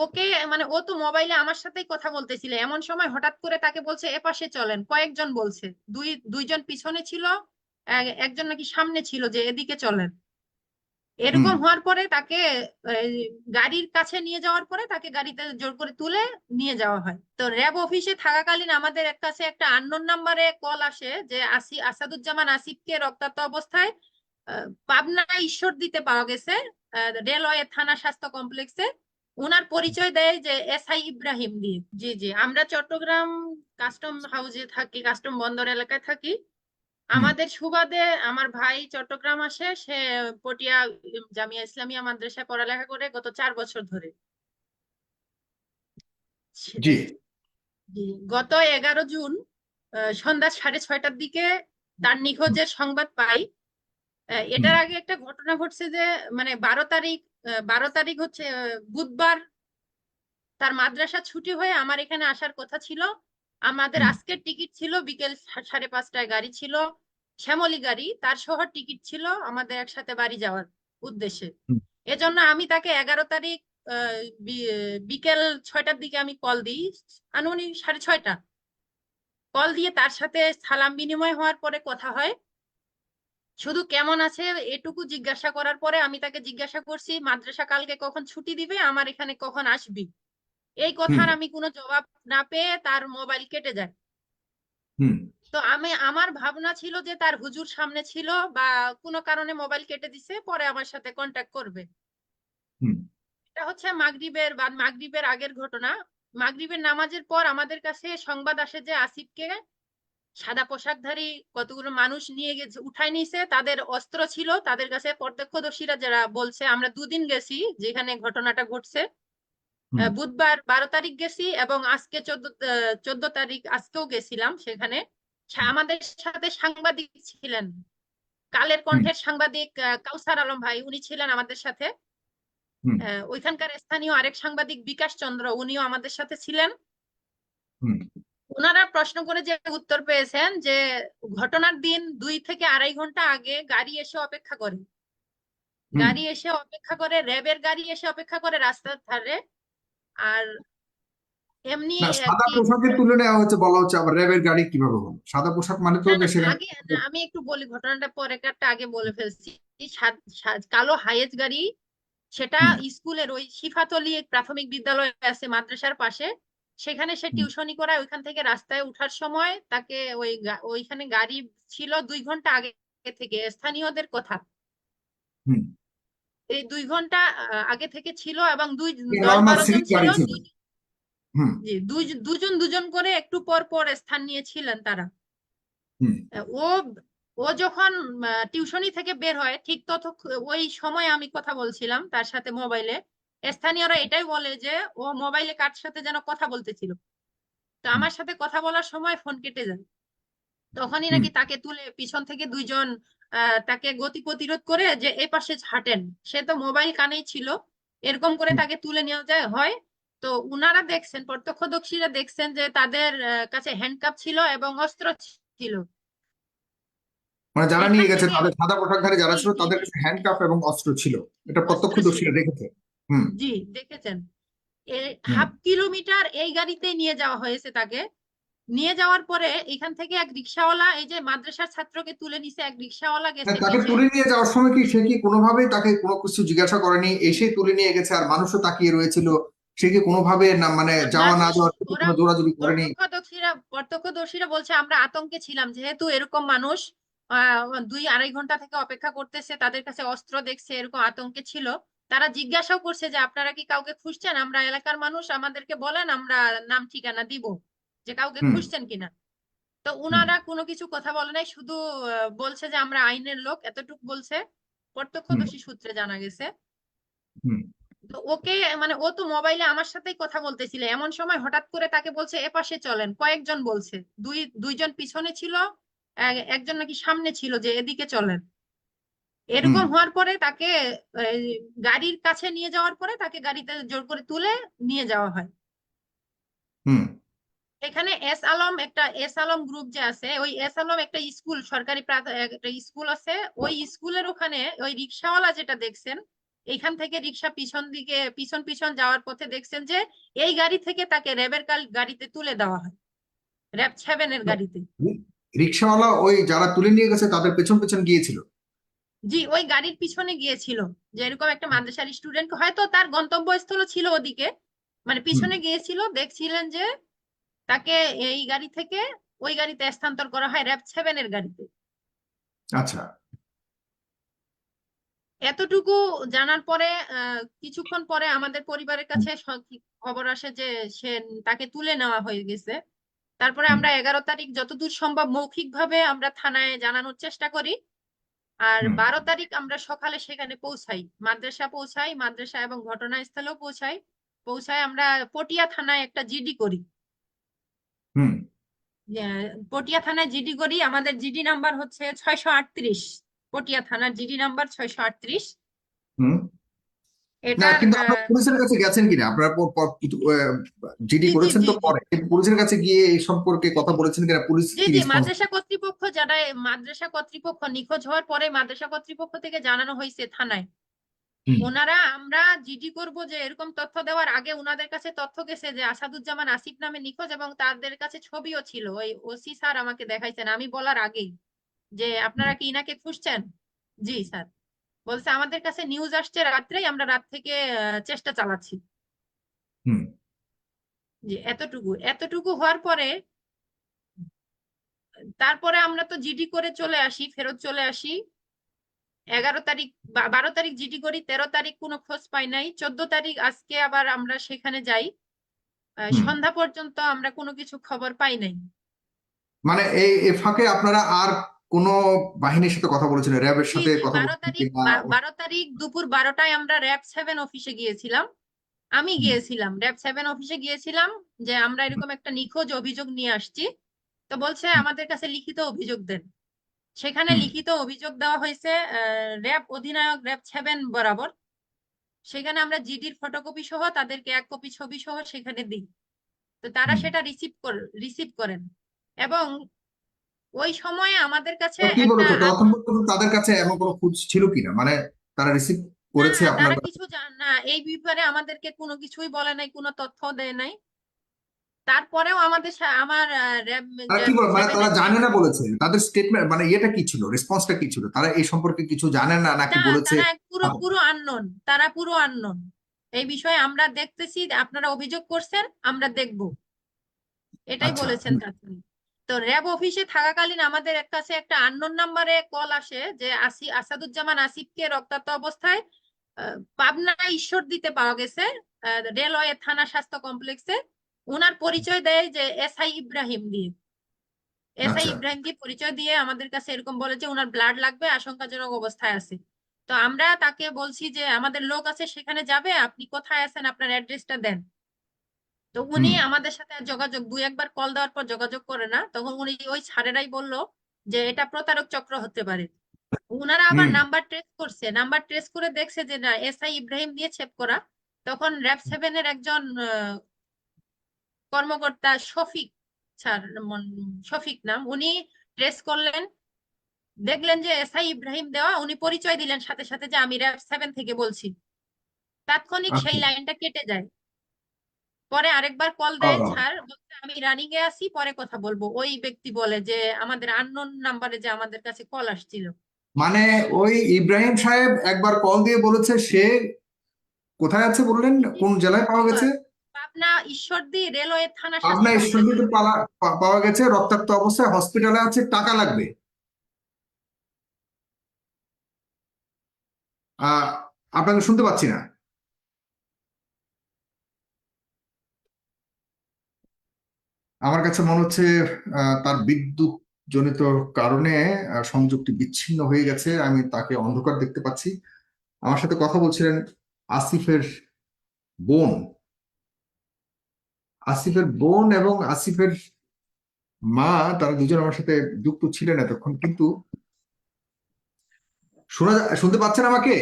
ওকে মানে ও তো মোবাইলে আমার সাথেই কথা বলতেছিল। এমন সময় হঠাৎ করে তাকে বলছে এপাশে চলেন। কয়েকজন বলছে। দুই দুইজন পিছনে ছিল একজন নাকি সামনে ছিল যে এদিকে চলেন। এরকম হওয়ার পরে তাকে গাড়ির কাছে নিয়ে যাওয়ার পরে তাকে গাড়িতে জোর করে তুলে নিয়ে যাওয়া হয়। তো র্যাব অফিসে থাকাকালীন আমাদের এক কাছে একটা আননোন নাম্বারে কল আসে যে আসি আসাদুজ্জামান আসিফকে রক্তাক্ত অবস্থায় পাবনা ঈশ্বর দিতে পাওয়া গেছে রেলওয়ে থানা স্বাস্থ্য কমপ্লেক্সে ওনার পরিচয় দেয় যে এস আই ইব্রাহিম দিয়ে জি জি। আমরা চট্টগ্রাম কাস্টম হাউসে থাকি কাস্টম বন্দর এলাকায় থাকি। আমাদের সুবাদে আমার ভাই চট্টগ্রাম আসে সে পটিয়া জামিয়া ইসলামিয়া মাদ্রাসায় পড়ালেখা করে গত চার বছর ধরে। জি। গত এগারো জুন সন্ধ্যা সাড়ে ছয়টার দিকে তার নিখোঁজের সংবাদ পাই। এটার আগে একটা ঘটনা ঘটছে যে মানে বারো তারিখ বারো তারিখ হচ্ছে বুধবার তার মাদ্রাসা ছুটি হয়ে আমার এখানে আসার কথা ছিল। আমাদের আজকের টিকিট ছিল বিকেল সাড়ে পাঁচটায় গাড়ি ছিল শ্যামলী গাড়ি তার শহর টিকিট ছিল আমাদের একসাথে বাড়ি যাওয়ার উদ্দেশ্যে। এজন্য আমি তাকে এগারো তারিখ আহ, বিকেল ছয়টার দিকে আমি কল দিই আনুমানিক সাড়ে ছয়টা। কল দিয়ে তার সাথে সালাম বিনিময় হওয়ার পরে কথা হয়। শুধু কেমন আছে এটুকু জিজ্ঞাসা করার পরে আমি তাকে জিজ্ঞাসা করছি মাদ্রাসা কালকে কখন ছুটি দিবে? আমার এখানে কখন আসবি? এই কথার আমি কোনো জবাব না পেয়ে তার মোবাইল কেটে যায়। তো আমি আমার ভাবনা ছিল যে তার হুজুর সামনে ছিল বা কোনো কারণে মোবাইল কেটে দিছে পরে আমার সাথে কন্ট্যাক্ট করবে। এটা হচ্ছে মাগরিবের বা মাগরিবের আগের ঘটনা। মাগরিবের নামাজের পর আমাদের কাছে সংবাদ আসে যে আসিফকে সাদা পোশাকধারী কতগুলো মানুষ নিয়ে গেছে উঠাই নিছে তাদের অস্ত্র ছিল তাদের কাছে প্রত্যক্ষদর্শীরা যারা বলছে আমরা দুদিন গেছি যেখানে ঘটনাটা ঘটছে। বুধবার বারো তারিখ গেছি এবং আজকে চোদ্দ চোদ্দ তারিখ আজকেও গেছিলাম সেখানে। আমাদের সাথে সাংবাদিক ছিলেন। কালের কণ্ঠের সাংবাদিক কাউসার আলম ভাই উনি ছিলেন আমাদের সাথে। আহ, ওইখানকার স্থানীয় আরেক সাংবাদিক বিকাশ চন্দ্র উনিও আমাদের সাথে ছিলেন। ওনারা প্রশ্ন করে যে উত্তর পেয়েছেন যে ঘটনার দিন দুই থেকে আড়াই ঘণ্টা আগে গাড়ি এসে অপেক্ষা করে। গাড়ি এসে অপেক্ষা করে র্যাবের গাড়ি এসে অপেক্ষা করে রাস্তার ধারে। আর এমনি সাদা কি- পোশাকে তুলে নেওয়া হচ্ছে বলা হচ্ছে আবার র্যাবের গাড়ি কীভাবে হলো সাদা পোশাক মানে তো আগে আমি একটু বলি ঘটনাটা পরে একটা আগে বলে ফেলছি। কালো হায়েজ গাড়ি সেটা স্কুলের ওই শিফাতলি প্রাথমিক বিদ্যালয় আছে মাদ্রাসার পাশে। সেখানে সে হুম। টিউশনি করায় ওইখান থেকে রাস্তায় ওঠার সময় তাকে ওই ওইখানে গাড়ি ছিল দুই ঘণ্টা আগে থেকে স্থানীয়দের কথা। হুম। এই দুই ঘণ্টা আগে থেকে ছিল এবং দুই দশ বারো জন ছিল। দুই- হুম। জি দুই- দুজন দুজন করে একটু পর পর স্থান নিয়েছিলেন তারা। হুম। ও ও যখন টিউশনি থেকে বের হয় ঠিক তত ওই সময় আমি কথা বলছিলাম তার সাথে মোবাইলে। স্থানীয়রা এটাই বলে যে ও মোবাইলে কার সাথে যেন কথা বলতেছিল। তো আমার সাথে কথা বলার সময় ফোন কেটে যায়। তখনই নাকি তাকে তুলে পিছন থেকে দুইজন তাকে গতি প্রতিরোধ করে যে এ পাশে হাঁটেন। সে তো মোবাইল কানেই ছিল। এরকম করে তাকে তুলে নেওয়া যায় হয়। তো উনারা দেখছেন প্রত্যক্ষদর্শীরা দেখছেন যে তাদের কাছে হ্যান্ডকাপ ছিল এবং অস্ত্র ছিল। মানে যারা নিয়ে গেছে তাদের সাদা পোশাকধারী যারা ছিল তাদের। কাছে হ্যান্ডকাফ এবং অস্ত্র ছিল। এটা প্রত্যক্ষদর্শীরা দেখেছে। জি দেখেছেন? হাফ কিলোমিটার এই গাড়িতে নিয়ে যাওয়া হয়েছে তাকে। নিয়ে যাওয়ার পরে এখান থেকে এক রিক্সাওয়ালা এই যে মাদ্রাসার ছাত্রকে তুলে নিছে এক রিক্সাওয়ালা গেছে হ্যাঁ, তাকে তুলে নিয়ে যাওয়ার সময় কি সে কি কোনোভাবেই তাকে কোনো কিছু জিজ্ঞাসা করেনি এসে তুলে নিয়ে গেছে আর মানুষও তাকিয়ে রয়েছিল? সে কি কোনোভাবে না মানে যাওয়া না যাওয়ার কোনো দৌড়াদৌড়ি করেনি? প্রত্যক্ষদর্শীরা প্রত্যক্ষদর্শীরা বলছে আমরা আতঙ্কে ছিলাম। যেহেতু এরকম মানুষ আহ দুই আড়াই ঘণ্টা থেকে অপেক্ষা করতেছে তাদের কাছে অস্ত্র দেখছে এরকম আতঙ্কে ছিল। তারা জিজ্ঞাসাও করছে যে আপনারা কি কাউকে খুঁজছেন? আমরা এলাকার মানুষ আমাদেরকে বলেন আমরা নাম ঠিকানা দিব যে কাউকে খুঁজছেন কিনা? তো উনারা কোনো কিছু কথা বলে নাই শুধু বলছে যে আমরা আইনের লোক এতটুকু বলছে। প্রত্যক্ষদর্শী সূত্রে জানা গেছে। তো ওকে মানে ও তো মোবাইলে আমার সাথেই কথা বলতেছিল। এমন সময় হঠাৎ করে তাকে বলছে এপাশে চলেন। কয়েকজন বলছে। দুই দুইজন পিছনে ছিল একজন নাকি সামনে ছিল যে এদিকে চলেন। এরকম হওয়ার পরে তাকে গাড়ির কাছে নিয়ে যাওয়ার পরে তাকে গাড়িতে জোর করে তুলে নিয়ে যাওয়া হয়। হুম। এখানে এস আলম একটা এস আলম গ্রুপ যে আছে ওই এস আলম একটা স্কুল সরকারি একটা স্কুল আছে। ওই স্কুলের ওখানে ওই রিক্সাওয়ালা যেটা দেখছেন এইখান থেকে রিক্সা পিছন দিকে পিছন পিছন যাওয়ার পথে দেখছেন যে এই গাড়ি থেকে তাকে র্যাবের কাল- গাড়িতে তুলে দেওয়া হয়। র্যাব সেভেনের গাড়িতে। রিক্সাওয়ালা ওই যারা তুলে নিয়ে গেছে তাদের পেছন পেছন গিয়েছিল? জি ওই গাড়ির পিছনে গিয়েছিল যে এরকম একটা মাদ্রাসার স্টুডেন্ট হয়তো তার গন্তব্যস্থল ছিল ওদিকে মানে পিছনে গিয়েছিল দেখছিলেন যে তাকে এই গাড়ি থেকে ওই গাড়িতে স্থানান্তর করা হয় র্যাব সেভেনের গাড়িতে। আচ্ছা। এতটুকু জানার পরে কিছুক্ষণ পরে আমাদের পরিবারের কাছে খবর আসে যে সে তাকে তুলে নেওয়া হয়ে গেছে। তারপরে আমরা এগারো তারিখ যতদূর সম্ভব মৌখিকভাবে আমরা থানায় জানানোর চেষ্টা করি। আর বারো তারিখ আমরা সকালে সেখানে পৌঁছাই। মাদ্রাসা পৌঁছাই মাদ্রাসা এবং ঘটনাস্থলেও পৌঁছাই। পৌঁছায় আমরা পটিয়া থানায় একটা জিডি করি। পটিয়া থানায় জিডি করি। আমাদের জিডি নাম্বার হচ্ছে ছয়শো আটত্রিশ। পটিয়া থানার জিডি নাম্বার ছয়শো আটত্রিশ। না এটা কিন্তু আপনারা পুলিশের কাছে গেছেন কিনা? আপনারা জিডি করেছেন তো। পরে। পুলিশের কাছে গিয়ে এই সম্পর্কে কথা বলেছেন কিনা? পুলিশ জি জি মাদ্রাসা কর্তৃপক্ষ যারা মাদ্রাসা কর্তৃপক্ষ নিখোঁজ হওয়ার পরে মাদ্রাসা কর্তৃপক্ষ থেকে জানানো হয়েছে থানায়। ওনারা আমরা জিডি করব যে এরকম তথ্য দেওয়ার আগে ওনাদের কাছে তথ্য গেছে যে আসাদুজ্জামান আসিফ নামে নিখোঁজ এবং তাদের কাছে ছবিও ছিল। ওই ওসি স্যার আমাকে দেখাইছেন। আমি বলার আগেই যে আপনারা কি ইনাকে খুঁজছেন? জি স্যার। বলছে আমাদের কাছে নিউজ আসছে রাত্রেই আমরা রাত থেকে চেষ্টা চালাচ্ছি। হুম। যে এতটুকু এতটুকু হওয়ার পরে তারপরে আমরা তো জিডি করে চলে আসি ফেরত চলে আসি। এগারো তারিখ বারো তারিখ জিডি করি তেরো তারিখ কোনো খোঁজ পাই নাই। চোদ্দ তারিখ আজকে আবার আমরা সেখানে যাই। সন্ধ্যা পর্যন্ত আমরা কোনো কিছু খবর পাই নাই। মানে এই ফাঁকে আপনারা আর কোন বাহিনীর সাথে কথা বলেছেন র্যাবের সাথে কথা বারো তারিখ বারো তারিখ দুপুর বারোটায় আমরা র্যাব সেভেন অফিসে গিয়েছিলাম। আমি গিয়েছিলাম র্যাব সেভেন অফিসে গিয়েছিলাম যে আমরা এরকম একটা নিখোঁজ অভিযোগ নিয়ে আসছি। তো বলছে আমাদের কাছে লিখিত অভিযোগ দেন। সেখানে লিখিত অভিযোগ দেওয়া হয়েছে র্যাব অধিনায়ক র্যাব সেভেন বরাবর। সেখানে আমরা জিডির ফটোকপি সহ তাদেরকে এক কপি ছবি সহ সেখানে দিই। তো তারা সেটা রিসিভ রিসিভ করেন। এবং ওই সময়ে আমাদের কাছে কি বলেছে তখন পর্যন্ত তাদের কাছে এমন কোনো খোঁজ ছিল কিনা মানে তারা রিসিভ করেছে না, আপনার তারা কিছু জান না এই ব্যাপারে আমাদেরকে কোনো কিছুই বলে নাই কোনো তথ্য দেয় নাই। তারপরেও আমাদের আমার র্যাব তারা কি বলে মানে তারা জানে না বলেছে তাদের স্টেটমেন্ট মানে ইয়েটা কি ছিল রেসপন্সটা কি ছিল? তারা এই সম্পর্কে কিছু জানে না নাকি না বলেছে? তারা পুরো পুরো আননোন তারা পুরো আননোন এই বিষয়ে আমরা দেখতেছি আপনারা অভিযোগ করছেন আমরা দেখব। এটাই আচ্ছা, বলেছেন হুম। তো র্যাব অফিসে থাকাকালীন আমাদের এক কাছে একটা আননোন নাম্বারে কল আসে যে আসি আসাদুজ্জামান আসিফকে রক্তাক্ত অবস্থায় পাবনা ঈশ্বর দিতে পাওয়া গেছে রেলওয়ে থানা স্বাস্থ্য কমপ্লেক্সে। ওনার পরিচয় দেয় যে এস আই ইব্রাহিম দিয়ে। এস আই আচ্ছা। ইব্রাহিম দিয়ে পরিচয় দিয়ে আমাদের কাছে এরকম বলে যে ওনার ব্লাড লাগবে আশঙ্কাজনক অবস্থায় আছে। তো আমরা তাকে বলছি যে আমাদের লোক আছে সেখানে যাবে আপনি কোথায় আছেন আপনার অ্যাড্রেসটা দেন। তো উনি। আমাদের সাথে আর যোগাযোগ দুই একবার কল দেওয়ার পর যোগাযোগ করে না তখন উনি ওই স্যারেরাই বলল যে এটা প্রতারক চক্র হতে পারে উনারা আবার। নাম্বার ট্রেস করছে নাম্বার ট্রেস করে দেখছে যে না এস আই ইব্রাহিম দিয়ে ছেপ করা তখন র্যাব সেভেনের একজন আহ, কর্মকর্তা শফিক স্যার শফিক নাম উনি ট্রেস করলেন দেখলেন যে এস আই ইব্রাহিম দেওয়া উনি পরিচয় দিলেন সাথে সাথে যে আমি র্যাব সেভেন থেকে বলছি তাৎক্ষণিক সেই আচ্ছা। লাইনটা কেটে যায় পরে আরেকবার কল দেয়। স্যার আমি রানিং এ আছি পরে কথা বলব। ওই ব্যক্তি বলে যে আমাদের আননোন নাম্বারে যে আমাদের কাছে কল আসছিল। মানে ওই ইব্রাহিম সাহেব একবার কল দিয়ে বলেছে সে কোথায় আছে বললেন? কোন জেলায় পাওয়া গেছে? পাবনা ঈশ্বরদী রেলওয়ে থানা পাবনা ঈশ্বরদীতে পাওয়া গেছে রক্তাক্ত অবস্থায় হসপিটালে আছে টাকা লাগবে। আহ আপনাকে শুনতে পাচ্ছি না। আমার কাছে মনে হচ্ছে তার বিদ্যুৎ জনিত কারণে সংযোগটি বিচ্ছিন্ন হয়ে গেছে, আমি তাকে অন্ধকার দেখতে পাচ্ছি। আমার সাথে কথা বলছিলেন আসিফের বোন। আসিফের বোন এবং আসিফের মা, তারা দুজন আমার সাথে যুক্ত ছিলেন এতক্ষণ, কিন্তু শোনা শুনতে পাচ্ছেন আমাকে?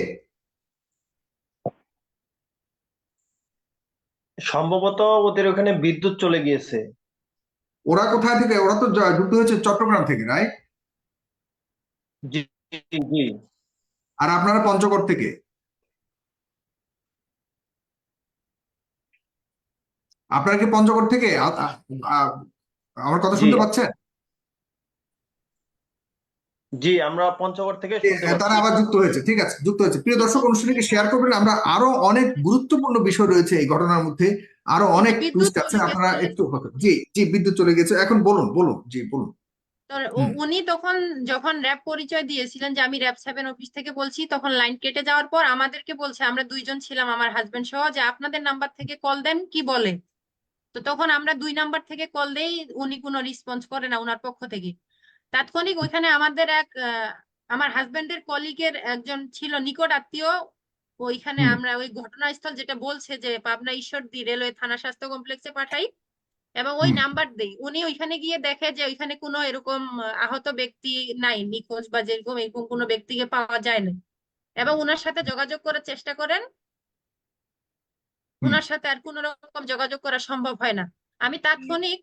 সম্ভবত ওদের ওখানে বিদ্যুৎ চলে গিয়েছে। ওরা কোথায় থেকে? ওরা তো যুক্ত হয়েছে চট্টগ্রাম থেকে রাইট আর আপনারা পঞ্চগড় থেকে? আপনারা কি পঞ্চগড় থেকে? আমার কথা শুনতে পাচ্ছেন? জি আমরা পঞ্চগড় থেকে তারা আবার যুক্ত হয়েছে ঠিক আছে যুক্ত হয়েছে। প্রিয় দর্শক অনুষ্ঠানকে শেয়ার করবেন। আমরা আরও অনেক গুরুত্বপূর্ণ বিষয় রয়েছে এই ঘটনার মধ্যে। আরও অনেক টুইস্ট আছে আপনারা একটু জি জি বিদ্যুৎ চলে গেছে। এখন বলুন বলুন জি বলুন। উনি তখন যখন র্যাব পরিচয় দিয়েছিলেন যে আমি র্যাব সেভেন অফিস থেকে বলছি তখন লাইন কেটে যাওয়ার পর আমাদেরকে বলছে আমরা দুইজন ছিলাম আমার হাজবেন্ড সহ যে আপনাদের নাম্বার থেকে কল দেন কি বলে? তো তখন আমরা দুই নাম্বার থেকে কল দেই উনি কোনো রেসপন্স করে না ওনার পক্ষ থেকে। তাৎক্ষণিক ওইখানে আমাদের এক আহ, আমার হাজবেন্ডের কলিগের একজন ছিল নিকট আত্মীয় ওইখানে আমরা ওই ঘটনাস্থল যেটা বলছে যে পাবনা ঈশ্বরদী রেলওয়ে থানা স্বাস্থ্য কমপ্লেক্সে পাঠাই এবং ওই নাম্বার দেই। উনি ওইখানে গিয়ে দেখে যে ওইখানে কোনো এরকম আহত ব্যক্তি নাই নিখোঁজ বা যেরকম এরকম কোনো ব্যক্তিকে পাওয়া যায় না এবং ওনার সাথে যোগাযোগ করার চেষ্টা করেন। ওনার সাথে আর কোনো রকম যোগাযোগ করা সম্ভব হয় না। আমি তাৎক্ষণিক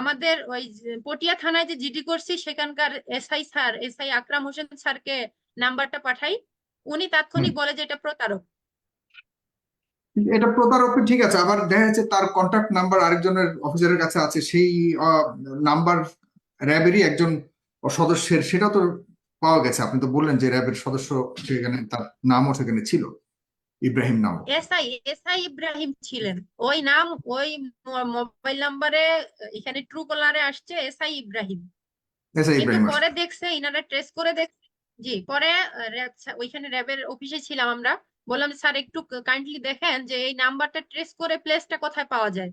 আমাদের ওই পটিয়া থানায় যে জিডি করছি সেখানকার SI sir SI Akram Hossain স্যারকে নাম্বারটা পাঠাই। উনি তাৎক্ষণিক বলে যে এটা প্রতারক। এটা প্রতারক ঠিক আছে। আবার দেখা যাচ্ছে তার কন্টাক্ট নাম্বার আরেকজনের অফিসারের কাছে আছে। সেই নাম্বার র্যাবেরই একজন সদস্যের সেটা তো পাওয়া গেছে। আপনি তো বললেন যে র্যাবের সদস্য সেখানে তার নামও সেখানে ছিল। ইব্রাহিম নাম। এসআই এসআই ইব্রাহিম ছিলেন। ওই নাম ওই মোবাইল নাম্বারে এখানে ট্রু কলারে আসছে এসআই ইব্রাহিম। এসআই ইব্রাহিম পরে দেখছে ইনারা ট্রেস করে দেখছে জি পরে ওইখানে র্যাবের অফিসে ছিলাম আমরা। বললাম স্যার একটু কাইন্ডলি দেখেন যে এই নাম্বারটা ট্রেস করে প্লেসটা কোথায় পাওয়া যায়?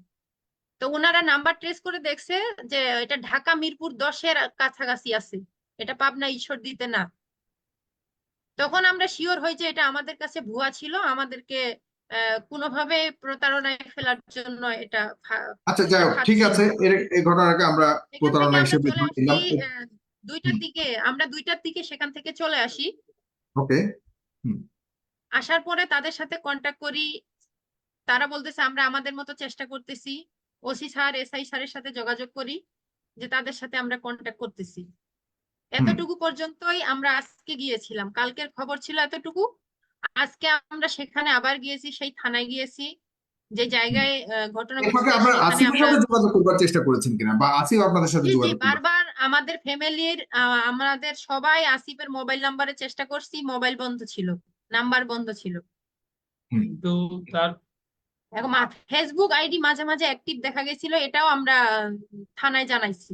তো ওনারা নাম্বার ট্রেস করে দেখছে যে এটা ঢাকা মিরপুর দশের কাছাকাছি আছে। এটা পাবনা ঈশ্বরদীতে না। তখন আমরা শিওর হই যে এটা আমাদের কাছে ভুয়া ছিল আমাদেরকে কোনোভাবে প্রতারণায় ফেলার জন্য এটা আচ্ছা যাই হোক ঠিক আছে এই ঘটনাকে আমরা প্রতারণা হিসেবে দুইটার দিকে আমরা দুইটার দিকে সেখান থেকে চলে আসি। ওকে আসার পরে তাদের সাথে কন্টাক্ট করি। তারা বলতেছে আমরা আমাদের মতো চেষ্টা করতেছি। ওসি স্যার এসআই স্যারের সাথে যোগাযোগ করি যে তাদের সাথে আমরা কন্টাক্ট করতেছি। এতটুকু পর্যন্তই আমরা আজকে গিয়েছিলাম। কালকের খবর ছিল এতটুকু। আজকে আমরা সেখানে আবার গিয়েছি সেই থানায় গিয়েছি। যে জায়গায় আহ, ঘটনা আপনারা সেখানে আসিফের আমরা সাথে যোগাযোগ করবার চেষ্টা করেছেন কিনা? বা আসিফ আপনাদের সাথে যোগাযোগ বারবার আমাদের ফ্যামিলির আমাদের সবাই আসিফের মোবাইল নাম্বারে চেষ্টা করছি মোবাইল বন্ধ ছিল নাম্বার বন্ধ ছিল। কিন্তু তার এখন ফেসবুক আইডি মাঝে মাঝে অ্যাক্টিভ দেখা গেছিল এটাও আমরা থানায় জানাইছি।